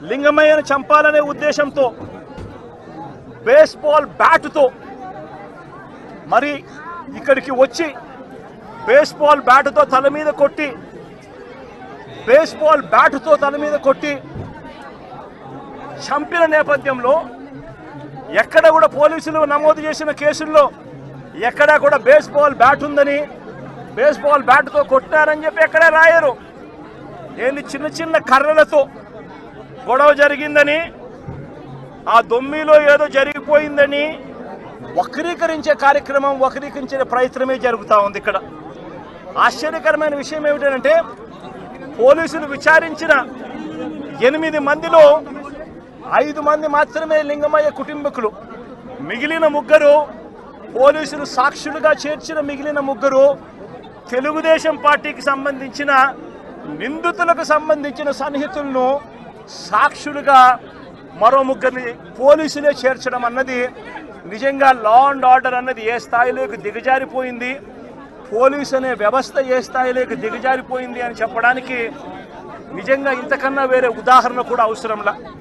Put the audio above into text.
లింగమయ్యను చంపాలనే ఉద్దేశంతో బేస్బాల్ బ్యాటుతో మరి ఇక్కడికి వచ్చి బేస్బాల్ బ్యాటుతో తల మీద కొట్టి బేస్బాల్ బ్యాటుతో తల మీద కొట్టి చంపిన నేపథ్యంలో ఎక్కడ కూడా పోలీసులు నమోదు చేసిన కేసుల్లో ఎక్కడా కూడా బేస్బాల్ బ్యాట్ ఉందని బేస్బాల్ బ్యాట్తో కొట్టారని చెప్పి ఎక్కడా రాయరు. ఏంది చిన్న చిన్న కర్రలతో గొడవ జరిగిందని ఆ దొమ్మిలో ఏదో జరిగిపోయిందని వక్రీకరించే కార్యక్రమం వక్రీకరించే ప్రయత్నమే జరుగుతూ ఉంది ఇక్కడ. ఆశ్చర్యకరమైన విషయం ఏమిటంటే పోలీసులు విచారించిన ఎనిమిది మందిలో ఐదు మంది మాత్రమే లింగమయ్య కుటుంబకులు. మిగిలిన ముగ్గురు పోలీసులు సాక్షులుగా చేర్చిన మిగిలిన ముగ్గురు తెలుగుదేశం పార్టీకి సంబంధించిన నిందితులకు సంబంధించిన సన్నిహితులను సాక్షులుగా మరో ముగ్గురిని పోలీసులే చేర్చడం అన్నది నిజంగా లా అండ్ ఆర్డర్ అన్నది ఏ స్థాయిలోకి దిగజారిపోయింది? పోలీస్ అనే వ్యవస్థ ఏ స్థాయిలోకి దిగజారిపోయింది అని చెప్పడానికి నిజంగా ఇంతకన్నా వేరే ఉదాహరణ కూడా అవసరంలా.